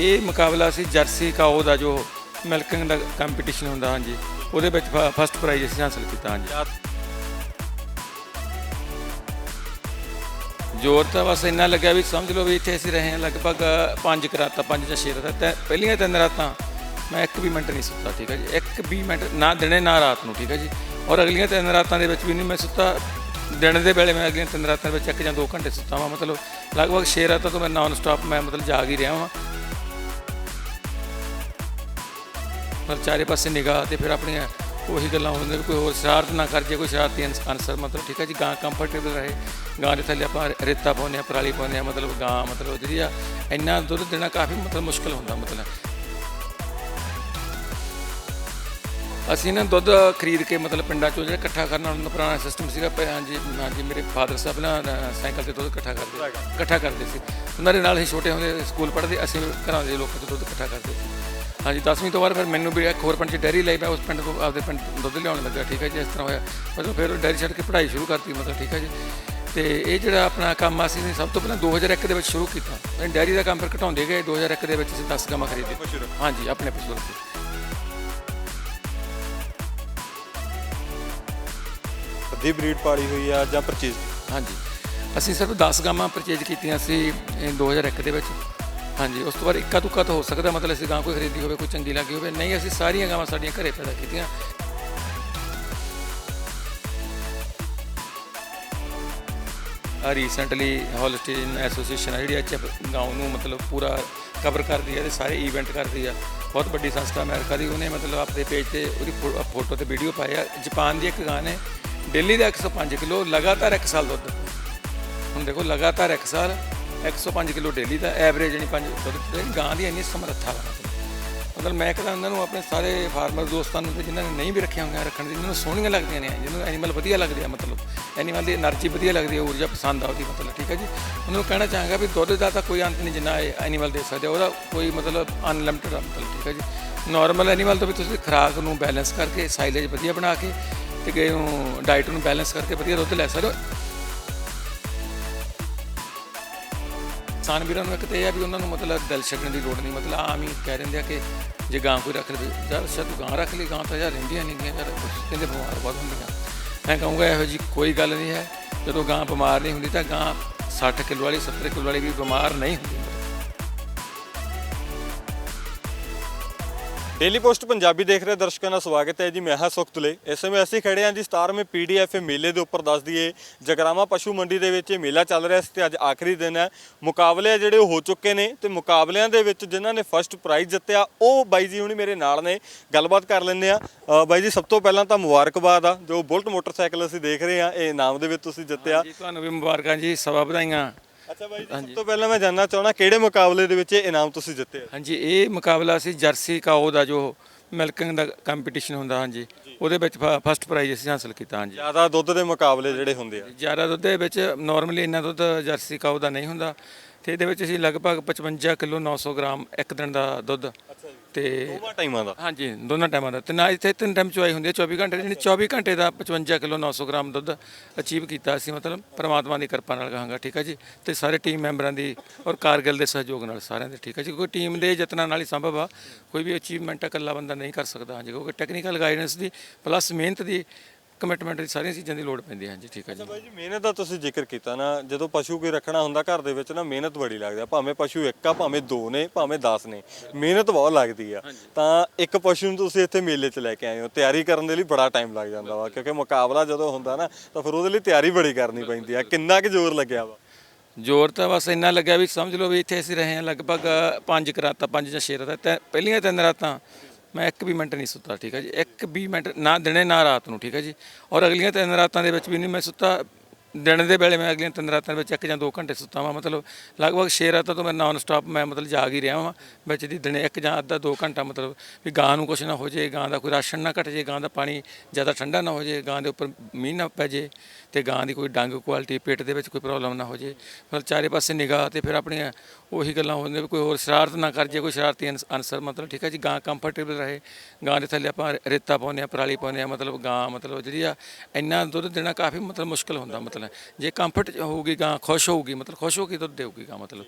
ਇਹ ਮੁਕਾਬਲਾ ਸੀ jersey cow ਦਾ ਜੋ ਮਿਲਕਿੰਗ ਦਾ ਕੰਪੀਟੀਸ਼ਨ ਹੁੰਦਾ, ਹਾਂਜੀ। ਉਹਦੇ ਵਿੱਚ ਫਸਟ ਪ੍ਰਾਈਜ਼ ਅਸੀਂ ਹਾਸਲ ਕੀਤਾ, ਹਾਂਜੀ। ਜ਼ੋਰ ਤਾਂ ਬਸ ਇੰਨਾ ਲੱਗਿਆ ਵੀ ਸਮਝ ਲਓ ਵੀ ਇੱਥੇ ਅਸੀਂ ਰਹੇ ਹਾਂ ਲਗਭਗ ਪੰਜ ਕੁ ਰਾਤਾਂ ਪੰਜ ਜਾਂ ਛੇ ਰਾਤਾਂ ਤੇ ਪਹਿਲੀਆਂ ਤਿੰਨ ਰਾਤਾਂ ਮੈਂ ਇੱਕ ਵੀ ਮਿੰਟ ਨਹੀਂ ਸੁੱਤਾ, ਠੀਕ ਹੈ ਜੀ। ਇੱਕ ਵੀ ਮਿੰਟ, ਨਾ ਦਿਨੇ, ਨਾ ਰਾਤ ਨੂੰ, ਠੀਕ ਹੈ ਜੀ। ਔਰ ਅਗਲੀਆਂ ਤਿੰਨ ਰਾਤਾਂ ਦੇ ਵਿੱਚ ਵੀ ਨਹੀਂ ਮੈਂ ਸੁੱਤਾ। ਦਿਨ ਦੇ ਵੇਲੇ ਮੈਂ ਅਗਲੀਆਂ ਤਿੰਨ ਰਾਤਾਂ ਦੇ ਵਿੱਚ ਇੱਕ ਜਾਂ ਦੋ ਘੰਟੇ ਸੁੱਤਾ ਵਾਂ, ਮਤਲਬ ਲਗਭਗ ਛੇ ਰਾਤਾਂ ਤੋਂ ਮੈਂ ਨਾਨ ਸਟਾਪ ਮੈਂ ਮਤਲਬ ਜਾਗ ਹੀ ਰਿਹਾ ਵਾਂ। ਪਰ ਚਾਰੇ ਪਾਸੇ ਨਿਗਾਹ ਤੇ ਫਿਰ ਆਪਣੀਆਂ ਉਹੀ ਗੱਲਾਂ ਹੁੰਦੀਆਂ ਵੀ ਕੋਈ ਹੋਰ ਸ਼ਰਾਰਤ ਨਾ ਕਰ ਜੇ, ਕੋਈ ਸ਼ਰਾਰਤੀ ਅਨਸ- ਅਨਸਰ ਮਤਲਬ ਠੀਕ ਹੈ ਜੀ, ਗਾਂ ਕੰਫਰਟੇਬਲ ਰਹੇ, ਗਾਂ ਦੇ ਥੱਲੇ ਆਪਾਂ ਰੇਤਾ ਪਾਉਂਦੇ ਹਾਂ, ਪਰਾਲੀ ਪਾਉਂਦੇ ਹਾਂ, ਮਤਲਬ ਗਾਂ, ਮਤਲਬ ਜਿਹੜੀ ਆ, ਇੰਨਾ ਦੁੱਧ ਦੇਣਾ ਕਾਫੀ ਮਤਲਬ ਮੁਸ਼ਕਲ ਹੁੰਦਾ, ਮਤਲਬ। ਅਸੀਂ ਨਾ ਦੁੱਧ ਖਰੀਦ ਕੇ ਮਤਲਬ ਪਿੰਡਾਂ ਚੋਂ ਜਿਹੜਾ ਇਕੱਠਾ ਕਰਨਾ ਉਹਨਾਂ ਦਾ ਪੁਰਾਣਾ ਸਿਸਟਮ ਸੀਗਾ ਹਾਂਜੀ ਹਾਂਜੀ ਮੇਰੇ ਫਾਦਰ ਸਾਹਿਬ ਨਾ ਸਾਈਕਲ ਤੇ ਦੁੱਧ ਇਕੱਠਾ ਕਰਦੇ ਇਕੱਠਾ ਕਰਦੇ ਸੀ। ਉਹਨਾਂ ਦੇ ਨਾਲ ਹੀ ਛੋਟੇ ਹੁੰਦੇ, ਸਕੂਲ ਪੜ੍ਹਦੇ, ਅਸੀਂ ਘਰਾਂ ਦੇ ਲੋਕਾਂ ਤੋਂ ਦੁੱਧ ਇਕੱਠਾ ਕਰਦੇ ਸੀ। ਹਾਂਜੀ 10ਵੀਂ ਤੋਂ ਬਾਅਦ ਫਿਰ ਮੈਨੂੰ ਵੀ ਇੱਕ ਹੋਰ ਪਿੰਡ 'ਚ ਡੈਰੀ ਲਈ ਮੈਂ ਉਸ ਪਿੰਡ ਤੋਂ ਆਪਦੇ ਪਿੰਡ ਦੁੱਧ ਲਿਆਉਣ ਲੱਗਾ ਠੀਕ ਹੈ ਜੀ ਇਸ ਤਰ੍ਹਾਂ ਹੋਇਆ। ਮਤਲਬ ਫਿਰ ਡੈਰੀ ਛੱਡ ਕੇ ਪੜ੍ਹਾਈ ਸ਼ੁਰੂ ਕਰਤੀ ਮਤਲਬ ਠੀਕ ਹੈ ਜੀ। ਤੇ ਇਹ ਜਿਹੜਾ ਆਪਣਾ ਕੰਮ ਅਸੀਂ ਨੇ ਸਭ ਤੋਂ ਪਹਿਲਾਂ 2001 ਦੇ ਵਿੱਚ ਸ਼ੁਰੂ ਕੀਤਾ। ਡੈਰੀ ਦਾ ਕੰਮ ਫਿਰ ਘਟਾਉਂਦੇ ਗਏ 2001 ਦੇ ਵਿੱਚ ਅਸੀਂ 10 ਗਾਵਾਂ ਖਰੀਦੇ। ਹਾਂਜੀ ਆਪਣੇ ਪਸ਼ੂ ਰੱਖੇ। ਅੱਧੀ ਬਰੀਡ ਪਾਲੀ ਹੋਈ ਆ ਜਾਂ ਪਰਚੇਜ਼? ਹਾਂਜੀ। ਅਸੀਂ ਸਿਰਫ 10 ਗਾਵਾਂ ਪਰਚੇਜ ਕੀਤੀਆਂ ਸੀ ਇਹ 2001 ਦੇ ਵਿੱਚ। ਹਾਂਜੀ, ਉਸ ਤੋਂ ਬਾਅਦ ਇੱਕਾ ਦੁੱਕਾ ਤਾਂ ਹੋ। ਸਕਦਾ ਮਤਲਬ ਅਸੀਂ ਗਾਂ ਕੋਈ ਖਰੀਦੀ ਹੋਵੇ, ਕੋਈ ਚੰਗੀ ਲੱਗੀ ਹੋਵੇ। ਨਹੀਂ, ਅਸੀਂ ਸਾਰੀਆਂ ਗਾਵਾਂ ਸਾਡੀਆਂ ਘਰੇ ਪੈਦਾ ਕੀਤੀਆਂ। ਆ ਰੀਸੈਂਟਲੀ ਹੋਲਸਟੀਨ ਐਸੋਸੀਏਸ਼ਨ ਆ ਜਿਹੜੀ ਐਚਐਫ ਗਾਉਂ ਨੂੰ ਮਤਲਬ ਪੂਰਾ ਕਵਰ ਕਰਦੀ ਹੈ ਤੇ ਸਾਰੇ ਇਵੈਂਟ ਕਰਦੀ ਆ ਬਹੁਤ ਵੱਡੀ ਸੰਸਥਾ ਅਮਰੀਕਾ ਦੀ, ਉਹਨੇ ਮਤਲਬ ਆਪਣੇ ਪੇਜ ਤੇ ਉਹਦੀ ਫੋ- ਫੋਟੋ ਤੇ ਵੀਡੀਓ ਪਾਇਆ। ਜਾਪਾਨ ਦੀ ਇੱਕ ਗਾਂ ਨੇ, ਦਿੱਲੀ ਦਾ 105 ਕਿਲੋ, ਲਗਾਤਾਰ 1 ਸਾਲ ਦੁੱਧ। ਹੁਣ ਦੇਖੋ, ਲਗਾਤਾਰ 1 ਸਾਲ 105 ਕਿਲੋ ਡੇਲੀ ਦਾ ਐਵਰੇਜ ਨਹੀਂ ਪੰਜ ਤੇ ਗਾਂ ਦੀ ਇੰਨੀ ਸਮਰੱਥਾ ਰੱਖਦੇ ਮਤਲਬ ਮੈਂ ਕਹਿੰਦਾ ਉਹਨਾਂ ਨੂੰ ਆਪਣੇ ਸਾਰੇ ਫਾਰਮਰ ਦੋਸਤਾਂ ਨੂੰ ਤੇ ਜਿਨ੍ਹਾਂ ਨੇ ਨਹੀਂ ਵੀ ਰੱਖਿਆ ਹੋਇਆ ਰੱਖਣ ਦੀ ਜਿਹਨਾਂ ਨੂੰ ਸੋਹਣੀਆਂ ਲੱਗਦੀਆਂ ਨੇ ਜਿਹਨਾਂ ਨੂੰ ਐਨੀਮਲ ਵਧੀਆ ਲੱਗਦੇ ਆ ਮਤਲਬ ਐਨੀਮਲ ਦੀ એનર્ਜੀ ਵਧੀਆ ਲੱਗਦੀ ਹੈ ਊਰਜਾ ਪਸੰਦ ਆਉਂਦੀ ਮਤਲਬ, ਠੀਕ ਹੈ ਜੀ? ਉਹਨਾਂ ਨੂੰ ਕਹਿਣਾ ਚਾਹਾਂਗਾ ਵੀ ਦੁੱਧ ਦਾ ਤਾਂ ਕੋਈ ਅੰਤ ਨਹੀਂ ਜਿੰਨਾ ਇਹ ਐਨੀਮਲ ਦੇ ਸਕਦੇ ਉਹਦਾ ਕੋਈ ਮਤਲਬ ਅਨਲਿਮਿਟਿਡ ਮਤਲਬ, ਠੀਕ ਹੈ ਜੀ? ਨਾਰਮਲ ਐਨੀਮਲ ਤੋਂ ਵੀ ਤੁਸੀਂ ਖਰਾਕ ਨੂੰ ਬੈਲੈਂਸ ਕਰਕੇ ਸਾਈਲੇਜ ਵਧੀਆ ਬਣਾ ਕੇ ਤੇ ਗਏ ਨੂੰ ਡਾਈਟ ਨੂੰ ਬੈਲੈਂਸ ਕਰਕੇ ਵਧੀਆ ਦੁੱਧ ਲੈ ਸਕਦੇ ਹੋ। ਕਿਸਾਨ ਵੀਰਾਂ ਨੂੰ ਇੱਕ ਤੇ ਇਹ ਆ ਵੀ ਉਹਨਾਂ ਨੂੰ ਮਤਲਬ ਦਿਲ ਛੱਡਣ ਦੀ ਲੋੜ ਨਹੀਂ, ਮਤਲਬ ਆਮ ਹੀ ਕਹਿ ਦਿੰਦੇ ਆ ਕਿ ਜੇ ਗਾਂ ਕੋਈ ਰੱਖ ਲਵੇ, ਯਾਰ ਸ਼ਾਇਦ ਤੂੰ ਗਾਂ ਰੱਖ ਲਈ, ਗਾਂ ਤਾਂ ਯਾਰ ਰਹਿੰਦੀਆਂ ਨਹੀਂ ਗੀਆਂ, ਯਾਰ ਕਹਿੰਦੇ ਬਿਮਾਰ ਬਹੁਤ ਹੁੰਦੀਆਂ। ਮੈਂ ਕਹੂੰਗਾ ਇਹੋ ਜੀ ਕੋਈ ਗੱਲ ਨਹੀਂ ਹੈ, ਜਦੋਂ ਗਾਂ ਬਿਮਾਰ ਨਹੀਂ ਹੁੰਦੀ ਤਾਂ ਗਾਂ 60 ਕਿਲੋ ਵਾਲੀ 70 ਕਿਲੋ ਵਾਲੀ ਵੀ ਬਿਮਾਰ ਨਹੀਂ ਹੁੰਦੀ। ਡੇਲੀ ਪੋਸਟ ਪੰਜਾਬੀ ਦੇਖ ਰਹੇ ਦਰਸ਼ਕਾਂ ਦਾ ਸਵਾਗਤ ਹੈ ਜੀ, ਮੈਂ ਹਾਂ ਸੁਖਤਲੇ ਇਸ ਸਮੇਂ ਅਸੀਂ ਖੜੇ ਹਾਂ ਜੀ 17ਵੇਂ ਪੀਡੀਐਫ ਮੇਲੇ ਦੇ ਉੱਪਰ। ਦੱਸ ਦਈਏ ਜਗਰਾਮਾ ਪਸ਼ੂ ਮੰਡੀ ਦੇ ਵਿੱਚ ਇਹ ਮੇਲਾ ਚੱਲ ਰਿਹਾ ਸੀ ਤੇ ਅੱਜ ਆਖਰੀ ਦਿਨ ਹੈ। ਮੁਕਾਬਲੇ ਆ ਜਿਹੜੇ ਉਹ ਹੋ ਚੁੱਕੇ ਨੇ ਤੇ ਮੁਕਾਬਲਿਆਂ ਦੇ ਵਿੱਚ ਜਿਨ੍ਹਾਂ ਨੇ ਫਰਸਟ ਪ੍ਰਾਈਜ਼ ਜਿੱਤਿਆ, ਉਹ ਬਾਈ ਜੀ ਹੁਣੀ ਮੇਰੇ ਨਾਲ ਨੇ। ਗੱਲਬਾਤ ਕਰ ਲੈਂਦੇ ਆ ਬਾਈ ਜੀ, ਸਭ ਤੋਂ ਪਹਿਲਾਂ ਤਾਂ ਮੁਬਾਰਕਬਾਦ ਆ, ਜੋ ਬੁਲਟ ਮੋਟਰਸਾਈਕਲ ਅਸੀਂ ਦੇਖ ਰਹੇ ਹਾਂ, ਇਹ ਇਨਾਮ ਦੇ ਵਿੱਚ ਤੁਸੀਂ ਜਿੱਤਿਆ। ਜੀ ਤੁਹਾਨੂੰ ਵੀ ਮੁਬਾਰਕਾਂ ਜੀ ਸਵਾ ਵਧਾਈਆਂ। ਅੱਛਾ ਬਾਈ ਜੀ ਸਭ ਤੋਂ ਪਹਿਲਾਂ ਮੈਂ ਜਾਨਣਾ ਚਾਹਣਾ ਕਿਹੜੇ ਮੁਕਾਬਲੇ ਦੇ ਵਿੱਚ ਇਹ ਇਨਾਮ ਤੁਸੀਂ ਜਿੱਤੇ ਆ? ਹਾਂਜੀ ਇਹ ਮੁਕਾਬਲਾ ਸੀ ਜਰਸੀ ਕਾਓ ਦਾ ਜੋ ਮਿਲਕਿੰਗ ਦਾ ਕੰਪੀਟੀਸ਼ਨ ਹੁੰਦਾ ਹਾਂਜੀ। ਉਹਦੇ ਵਿੱਚ ਫਸਟ ਪ੍ਰਾਈਜ਼ ਅਸੀਂ ਹਾਸਲ ਕੀਤਾ ਹਾਂਜੀ। ਜ਼ਿਆਦਾ ਦੁੱਧ ਦੇ ਮੁਕਾਬਲੇ ਜਿਹੜੇ ਹੁੰਦੇ ਆ। ਜ਼ਿਆਦਾ ਦੁੱਧ ਦੇ ਵਿੱਚ ਨਾਰਮਲੀ ਇੰਨਾ ਦੁੱਧ ਜਰਸੀ ਕਾਊ ਦਾ ਨਹੀਂ ਹੁੰਦਾ। ਤੇ ਇਹਦੇ ਵਿੱਚ ਅਸੀਂ ਲਗਭਗ 55 ਕਿਲੋ 900 ਗ੍ਰਾਮ ਇੱਕ ਦਿਨ ਦਾ ਦੁੱਧ ਤੇ ਦੋਵਾਂ ਟਾਈਮਾਂ ਦਾ? ਹਾਂਜੀ ਦੋਨਾਂ ਟਾਈਮਾਂ ਦਾ। ਤੇ ਨਾ ਇੱਥੇ ਤਿੰਨ ਟਾਈਮ ਚੁਆਈ ਹੁੰਦੀ ਹੈ 24 ਘੰਟੇ ਦੀ, ਜਿਹੜੀ 24 ਘੰਟੇ ਦਾ 55 ਕਿਲੋ 900 ਗ੍ਰਾਮ ਦੁੱਧ ਅਚੀਵ ਕੀਤਾ ਸੀ ਮਤਲਬ ਪਰਮਾਤਮਾ ਦੀ ਕਿਰਪਾ ਨਾਲ ਕਹਾਂਗਾ ਠੀਕ ਹੈ ਜੀ? ਤੇ ਸਾਰੇ ਟੀਮ ਮੈਂਬਰਾਂ ਦੀ ਔਰ ਕਾਰਗਿਲ ਦੇ ਸਹਿਯੋਗ ਨਾਲ ਸਾਰਿਆਂ ਦੇ ਠੀਕ ਹੈ ਜੀ? ਕੋਈ ਟੀਮ ਦੇ ਯਤਨਾਂ ਨਾਲ ਹੀ ਸੰਭਵ ਆ ਕੋਈ ਵੀ ਅਚੀਵਮੈਂਟ ਇਕੱਲਾ ਬੰਦਾ ਨਹੀਂ ਕਰ ਸਕਦਾ ਹਾਂਜੀ ਕਿਉਂਕਿ ਟੈਕਨੀਕਲ ਗਾਈਡੈਂਸ ਦੀ ਪਲੱਸ ਮਿਹਨਤ ਦੀ ਕਮਿਟਮੈਂਟ ਦੀ ਸਾਰੀਆਂ ਚੀਜ਼ਾਂ ਦੀ ਲੋੜ ਪੈਂਦੀ ਹੈ। ਹਾਂਜੀ ਠੀਕ ਹੈ ਜੀ। ਬਾਈ ਜੀ ਮਿਹਨਤ ਦਾ ਤੁਸੀਂ ਜ਼ਿਕਰ ਕੀਤਾ ਨਾ ਜਦੋਂ ਪਸ਼ੂ ਕੋਈ ਰੱਖਣਾ ਹੁੰਦਾ ਘਰ ਦੇ ਵਿੱਚ ਨਾ ਮਿਹਨਤ ਬੜੀ ਲੱਗਦੀ ਆ। ਭਾਵੇਂ ਪਸ਼ੂ ਇੱਕ ਆ ਭਾਵੇਂ ਦੋ ਨੇ ਭਾਵੇਂ 10 ਨੇ ਮਿਹਨਤ ਬਹੁਤ ਲੱਗਦੀ ਆ। ਤਾਂ ਇੱਕ ਪਸ਼ੂ ਨੂੰ ਤੁਸੀਂ ਇੱਥੇ ਮੇਲੇ 'ਚ ਲੈ ਕੇ ਆਏ ਹੋ। ਤਿਆਰੀ ਕਰਨ ਦੇ ਲਈ ਬੜਾ ਟਾਈਮ ਲੱਗ ਜਾਂਦਾ ਵਾ ਕਿਉਂਕਿ ਮੁਕਾਬਲਾ ਜਦੋਂ ਹੁੰਦਾ ਨਾ ਤਾਂ ਫਿਰ ਉਹਦੇ ਲਈ ਤਿਆਰੀ ਬੜੀ ਕਰਨੀ ਪੈਂਦੀ ਆ। ਕਿੰਨਾ ਕੁ ਜ਼ੋਰ ਲੱਗਿਆ ਵਾ? ਜ਼ੋਰ ਤਾਂ ਬਸ ਇੰਨਾ ਲੱਗਿਆ ਵੀ ਸਮਝ ਲਓ ਵੀ ਇੱਥੇ ਅਸੀਂ ਰਹੇ ਹਾਂ ਲਗਭਗ ਪੰਜ ਕੁ ਰਾਤਾਂ ਪੰਜ ਜਾਂ ਛੇ ਰਾਤਾਂ। ਤੇ ਪਹਿਲੀਆਂ ਤਿੰਨ ਰਾਤਾਂ ਮੈਂ ਇੱਕ ਵੀ ਮਿੰਟ ਨਹੀਂ ਸੁੱਤਾ, ਠੀਕ ਹੈ ਜੀ? ਇੱਕ ਵੀ ਮਿੰਟ, ਨਾ ਦਿਨੇ ਨਾ ਰਾਤ ਨੂੰ, ਠੀਕ ਹੈ ਜੀ? ਔਰ ਅਗਲੀਆਂ ਤਿੰਨ ਰਾਤਾਂ ਦੇ ਵਿੱਚ ਵੀ ਨਹੀਂ ਮੈਂ ਸੁੱਤਾ। ਦਿਨ ਦੇ ਵੇਲੇ ਮੈਂ ਅਗਲੀਆਂ ਤਿੰਨ ਰਾਤਾਂ ਵਿੱਚ ਇੱਕ ਜਾਂ ਦੋ ਘੰਟੇ ਸੁੱਤਾ ਵਾਂ। ਮਤਲਬ ਲਗਭਗ ਛੇ ਰਾਤਾਂ ਤੋਂ ਮੈਂ ਨਾਨ ਸਟਾਪ ਮੈਂ ਮਤਲਬ ਜਾਗ ਹੀ ਰਿਹਾ ਵਾਂ। ਵਿੱਚ ਦੀ ਦਿਨੇ ਇੱਕ ਜਾਂ ਅੱਧਾ ਦੋ ਘੰਟਾ ਮਤਲਬ ਵੀ ਗਾਂ ਨੂੰ ਕੁਛ ਨਾ ਹੋ ਜੇ, ਗਾਂ ਦਾ ਕੋਈ ਰਾਸ਼ਨ ਨਾ ਘਟ ਜੇ, ਗਾਂ ਦਾ ਪਾਣੀ ਜ਼ਿਆਦਾ ਠੰਡਾ ਨਾ ਹੋ ਜੇ, ਗਾਂ ਦੇ ਉੱਪਰ ਮੀਂਹ ਨਾ ਪੈ ਜੇ ਤੇ ਗਾਂ ਦੀ ਕੋਈ ਡੰਗ ਕੁਆਲਿਟੀ ਪੇਟ ਦੇ ਵਿੱਚ ਕੋਈ ਪ੍ਰੋਬਲਮ ਨਾ ਹੋ ਜੇ। ਮਤਲਬ ਚਾਰੇ ਪਾਸੇ ਨਿਗਾਹ ਤੇ ਫਿਰ ਆਪਣੀਆਂ ਉਹੀ ਗੱਲਾਂ ਹੁੰਦੀਆਂ ਵੀ ਕੋਈ ਹੋਰ ਸ਼ਰਾਰਤ ਨਾ ਕਰ ਜੇ, ਕੋਈ ਸ਼ਰਾਰਤੀ ਅਨਸ- ਅਨਸਰ ਮਤਲਬ ਠੀਕ ਹੈ ਜੀ, ਗਾਂ ਕੰਫਰਟੇਬਲ ਰਹੇ। ਗਾਂ ਦੇ ਥੱਲੇ ਆਪਾਂ ਰੇਤਾ ਪਾਉਂਦੇ ਆ ਪਰਾਲੀ ਪਾਉਂਦੇ ਆ ਮਤਲਬ ਗਾਂ ਮਤਲਬ ਜਿਹੜੀ ਆ ਇੰਨਾ ਦੁੱਧ ਦੇਣਾ ਕਾਫੀ ਮਤਲਬ ਮੁਸ਼ਕਲ ਹੁੰਦਾ ਮਤਲਬ। ਮਤਲਬ ਜੇ ਕੰਫਰਟ ਹੋਊਗੀ ਗਾਂ ਖੁਸ਼ ਹੋਊਗੀ, ਮਤਲਬ ਖੁਸ਼ ਹੋ ਕੇ ਦੁੱਧ ਦੇਊਗੀ ਗਾਂ ਮਤਲਬ।